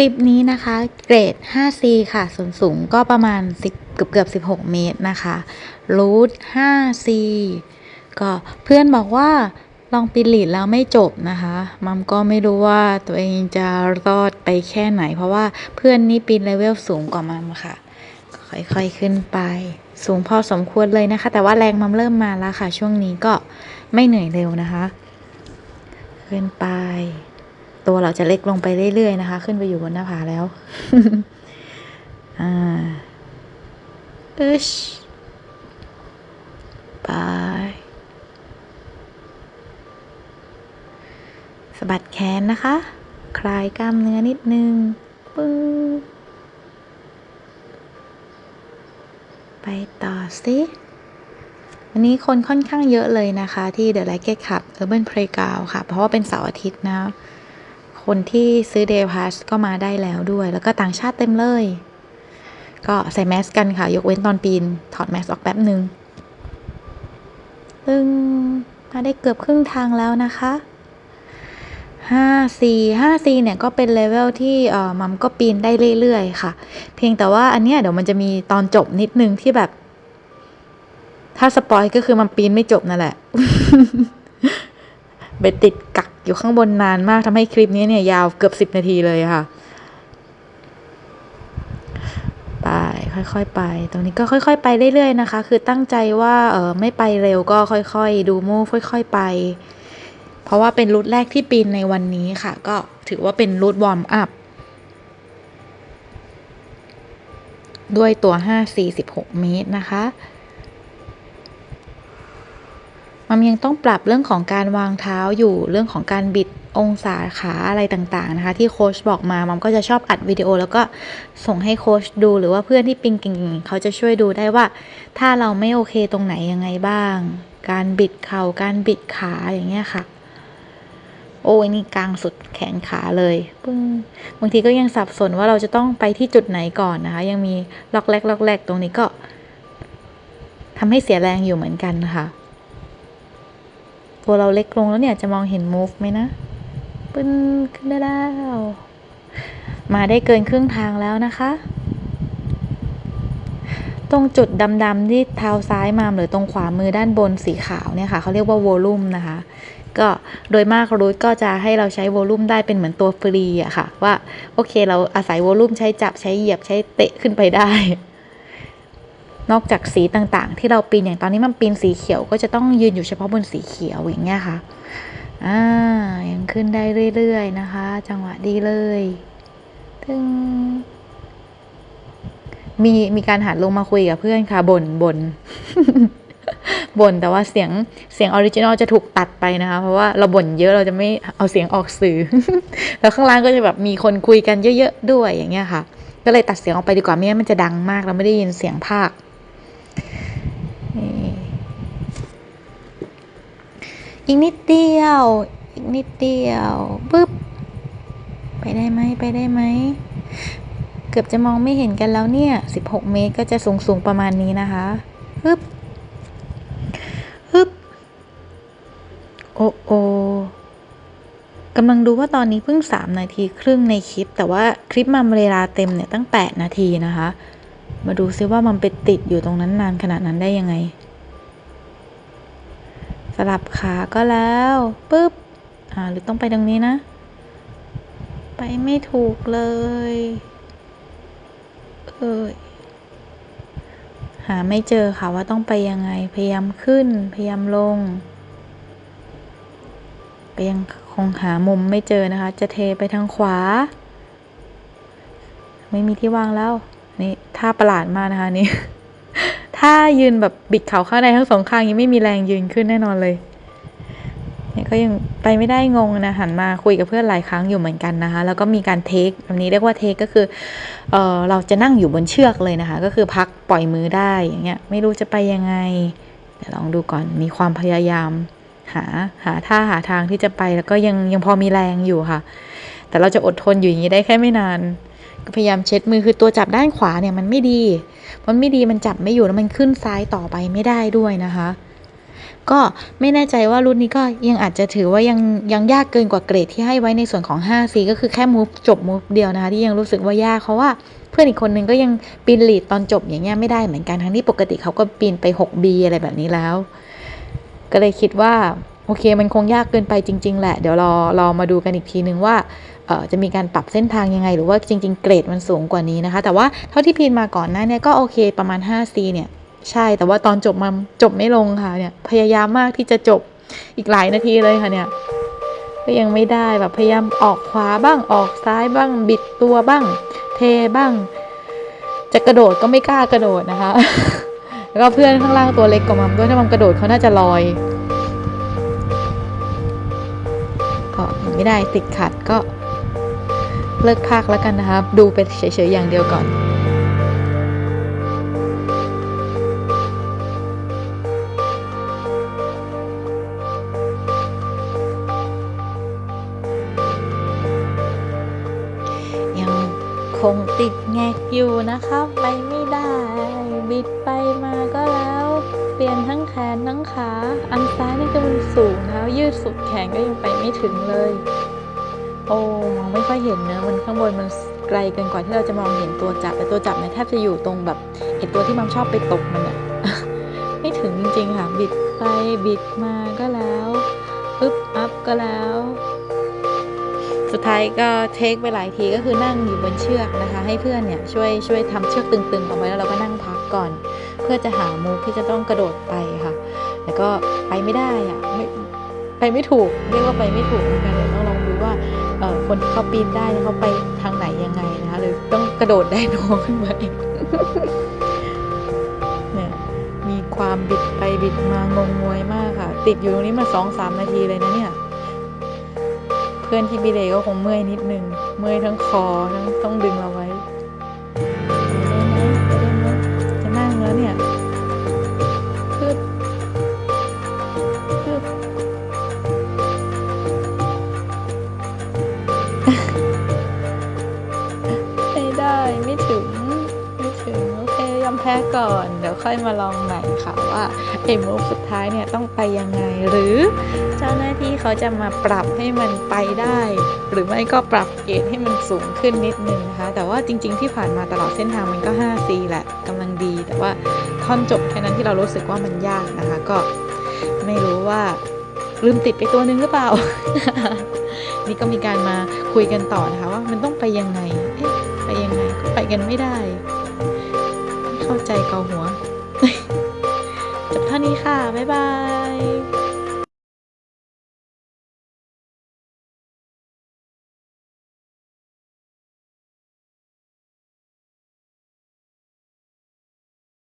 ลิปนี้นะคะ เกรด 5C ค่ะ ส่วนสูงก็ประมาณ10เกือบเกือบ 16 เมตรนะคะรูท 5C ก็เพื่อนบอกว่าลองปีลีดแล้วไม่จบนะคะ มัมก็ไม่รู้ว่าตัวเองจะรอดไปแค่ไหน เพราะว่าเพื่อนนี่ปีนเลเวลสูงกว่ามัมค่ะ ค่อยๆขึ้นไป สูงพอสมควรเลยนะคะ แต่ว่าแรงมัมเริ่มมาแล้วค่ะ ช่วงนี้ก็ไม่เหนื่อยเร็วนะคะ ขึ้นไป ตัวเราจะเล็กลงไปเรื่อยๆนะคะ ขึ้นไปอยู่บนหน้าผาแล้วอ่าอึชไปสะบัดแขนนะคะ คลายกล้ามเนื้อนิดนึง ปึ้ง ไปต่อสิวันนี้คนค่อนข้างเยอะเลยนะคะ ที่ The l i g e t Club Urban Playground ค่ะ เพราะว่าเป็นเสาร์อาทิตย์นะ คนที่ซื้อ Day Pass ก็มาได้แล้วด้วย แล้วก็ต่างชาติเต็มเลย ก็ใส่แมสกันค่ะ ยกเว้นตอนปีน ถอดแมสออกแป๊บหนึ่งตึงมาได้เกือบครึ่งทางแล้วนะคะ 5C 5C เนี่ยก็เป็นเลเวลที่เอ่อมัมก็ปีนได้เรื่อยๆค่ะ เพียงแต่ว่าอันเนี้ยเดี๋ยวมันจะมีตอนจบนิดนึงที่แบบ ถ้าสปอยก็คือมันปีนไม่จบนั่นแหละเบ็ดติดกัก อยู่ข้างบนนานมากทำให้คลิปนี้เนี่ยยาวเกือบสิบนาทีเลยค่ะ ไปค่อยๆไป ตรงนี้ก็ค่อยๆไปเรื่อยๆนะคะ คือตั้งใจว่าเออไม่ไปเร็วก็ค่อยๆ ดูมูฟค่อย ๆไป เพราะว่าเป็นรูทแรกที่ปีนในวันนี้ค่ะ ก็ถือว่าเป็นรูทวอร์มอัพด้วยตัว 5 46 เมตรนะคะ มันยังต้องปรับเรื่องของการวางเท้าอยู่เรื่องของการบิดองศาขาอะไรต่างๆนะคะ ที่โค้ชบอกมามัมก็จะชอบอัดวิดีโอ แล้วก็ส่งให้โค้ชดูหรือว่าเพื่อนที่ปิงเก่งๆเขาจะช่วยดูได้ว่า ถ้าเราไม่โอเคตรงไหนยังไงบ้าง การบิดเข่าการบิดขาอย่างเงี้ยค่ะ โอ้ยนี่กลางสุดแขนขาเลยปึ้งบางทีก็ยังสับสนว่าเราจะต้องไปที่จุดไหนก่อนนะคะ ยังมีล็อกแรกล็อกแรกตรงนี้ก็ทำให้เสียแรงอยู่เหมือนกันนะคะ ตัวเราเล็กลงแล้วเนี่ยจะมองเห็น move ไหมนะปึ้นขึ้นได้แล้วมาได้เกินครึ่งทางแล้วนะคะ ตรงจุดดำๆที่เท้าซ้ายมาหรือตรงขวามือด้านบนสีขาวเนี่ยค่ะเขาเรียกว่า volume นะคะก็โดยมากรูทก็จะให้เราใช้ volume ได้เป็นเหมือนตัวฟรีอะค่ะ ว่า โอเคเราอาศัย volume ใช้จับใช้เหยียบใช้เตะขึ้นไปได้ นอกจากสีต่างๆ ที่เราปีนอย่างตอนนี้มันปีนสีเขียวก็จะต้องยืนอยู่เฉพาะบนสีเขียวอย่างเงี้ยค่ะอ่ายังขึ้นได้เรื่อยๆนะคะ จังหวะดีเลยตึงมีมีการหันลงมาคุยกับเพื่อนค่ะบน่นบนบ่นแต่ว่าเสียงเสียงออริจินอลจะถูกตัดไปนะคะ เพราะว่าเราบ่นเยอะเราจะไม่เอาเสียงออกสื่อ แล้วข้างล่างก็จะแบบมีคนคุยกันเยอะๆด้วยอย่างเงี้ยค่ะ ก็เลยตัดเสียงออกไปดีกว่าไม่งั้นมันจะดังมากเราไม่ได้ยินเสียงภาค อีกนิดเดียว อีกนิดเดียวปึ๊บ ไปได้ไหมไปได้ไหม เกือบจะมองไม่เห็นกันแล้วเนี่ย 16 เมตรก็จะสูงสูงๆประมาณนี้นะคะฮึบฮึบ โอ้โอกำลังดูว่าตอนนี้เพิ่ง 3 นาทีครึ่งในคลิป แต่ว่าคลิปมันเวลาเต็มเนี่ยตั้ง 8 นาทีนะคะ มาดูซิว่ามันไปติดอยู่ตรงนั้นนานขนาดนั้นได้ยังไง สลับขาก็แล้วปึ๊บอ่าหรือต้องไปตรงนี้นะ ไปไม่ถูกเลยเอ้ยหาไม่เจอค่ะว่าต้องไปยังไงพยายามขึ้น พยายามลงไปยังคงหามุมไม่เจอนะคะ จะเทไปทางขวา ไม่มีที่วางแล้วนี่ท่าประหลาดมากนะคะนี่ ถ้ายืนแบบบิดเข่าข้างในทั้งสองข้างยังไม่มีแรงยืนขึ้นแน่นอนเลย เนี่ยก็ยังไปไม่ได้งงนะหันมาคุยกับเพื่อนหลายครั้งอยู่เหมือนกันนะคะแล้วก็มีการเทคแบบนี้เรียกว่าเทคก็คือเออเราจะนั่งอยู่บนเชือกเลยนะคะ ก็คือพักปล่อยมือได้อย่างเงี้ยไม่รู้จะไปยังไงเดี๋ยวลองดูก่อนมีความพยายามหาหาท่าหาทางที่จะไปแล้วก็ยังยังพอมีแรงอยู่ค่ะ แต่เราจะอดทนอยู่อย่างนี้ได้แค่ไม่นาน พยายามเช็ดมือคือตัวจับด้านขวาเนี่ยมันไม่ดี มันไม่ดีมันจับไม่อยู่แล้วมันขึ้นซ้ายต่อไปไม่ได้ด้วยนะคะ ก็ไม่แน่ใจว่ารุ่นนี้ก็ยังอาจจะถือว่ายังยังยากเกินกว่าเกรดที่ให้ไว้ในส่วนของ 5C ก็คือแค่มูฟจบมูฟเดียวนะคะ ที่ยังรู้สึกว่ายากเพราะว่าเพื่อนอีกคนนึงก็ยังปีนลีดตอนจบอย่างเงี้ยไม่ได้เหมือนกันทั้งที่ปกติเขาก็ปีนไป 6B อะไรแบบนี้แล้ว ก็เลยคิดว่า โอเคมันคงยากเกินไปจริง ๆ แหละ เดี๋ยวรอรอมาดูกันอีกทีนึงว่าจะมีการปรับเส้นทางยังไง หรือว่าจริง ๆ เกรดมันสูงกว่านี้นะคะ แต่ว่าเท่าที่พีนมาก่อนหน้าเนี่ยก็โอเคประมาณ 5C เนี่ยใช่แต่ว่าตอนจบมันจบไม่ลงค่ะเนี่ยพยายามมากที่จะจบอีกหลายนาทีเลยค่ะเนี่ยก็ยังไม่ได้แบบพยายามออกขวาบ้างออกซ้ายบ้าง บิดตัวบ้าง เทบ้าง จะกระโดดก็ไม่กล้ากระโดดนะคะ แล้วก็เพื่อนข้างล่างตัวเล็กกว่ามัมด้วยถ้ามัมกระโดดเขาน่าจะลอย ไม่ได้ติดขัดก็เลิกพากแล้วกันนะคะดูไปเฉยๆอย่างเดียวก่อน กอยู่นะคะไปไม่ได้ บิดไปมาก็แล้ว เปลี่ยนทั้งแขนทั้งขา อันซ้ายนี่คือมันสูงแล้วยืดสุดแขนก็ยังไปไม่ถึงเลย โอ้มองไม่ค่อยเห็นเนอะมันข้างบนมันไกลเกินกว่าที่เราจะมองเห็นตัวจับแต่ตัวจับเนี่ยแทบจะอยู่ตรงแบบไอตัวที่มันชอบไปตกมันอะไม่ถึงจริงๆค่ะ บิดไปบิดมาก็แล้วปึ๊บอัพก็แล้ว สุดท้ายก็เทคไปหลายทีก็คือนั่งอยู่บนเชือกนะคะ ให้เพื่อนเนี่ยช่วยช่วยทำเชือกตึงๆเอาไว้แล้วเราก็นั่งพักก่อน เพื่อจะหามูฟที่จะต้องกระโดดไปค่ะแล้วก็ไปไม่ได้อะไม่ไปไม่ถูกเรียกว่าไปไม่ถูกเหมือนกันเดี๋ยวต้องลองดูว่าเออคนที่เขาปีนได้เขาไปทางไหนยังไงนะคะหรือต้องกระโดดไดโนขึ้นมาเองเนี่ยมีความบิดไปบิดมางงงวยมากค่ะ ติดอยู่ตรงนี้มาสองสามนาทีเลยนะเนี่ย เพื่อนที่บิเลก็คงเมื่อยนิดนึง เมื่อยทั้งคอทั้งต้องดึงเรา คยอมแพ้ก่อน เดี๋ยวค่อยมาลองใหม่ค่ะว่าไอ้มูฟสุดท้ายเนี่ยต้องไปยังไง หรือเจ้าหน้าที่เขาจะมาปรับให้มันไปได้ หรือไม่ก็ปรับเกรดให้มันสูงขึ้นนิดนึงนะคะ แต่ว่าจริง ๆ ที่ผ่านมาตลอดเส้นทางมันก็ 5C แหละกำลังดี แต่ว่าท่อนจบแค่นั้นที่เรารู้สึกว่ามันยากนะคะ ก็ไม่รู้ว่าลืมติดไปตัวนึงหรือเปล่า นี่ก็มีการมาคุยกันต่อนะคะว่ามันต้องไปยังไง เอ๊ะ ไปยังไง ก็ไปกันไม่ได้ เข้าใจเกาหัว จบเท่านี้ค่ะ บ๊ายบาย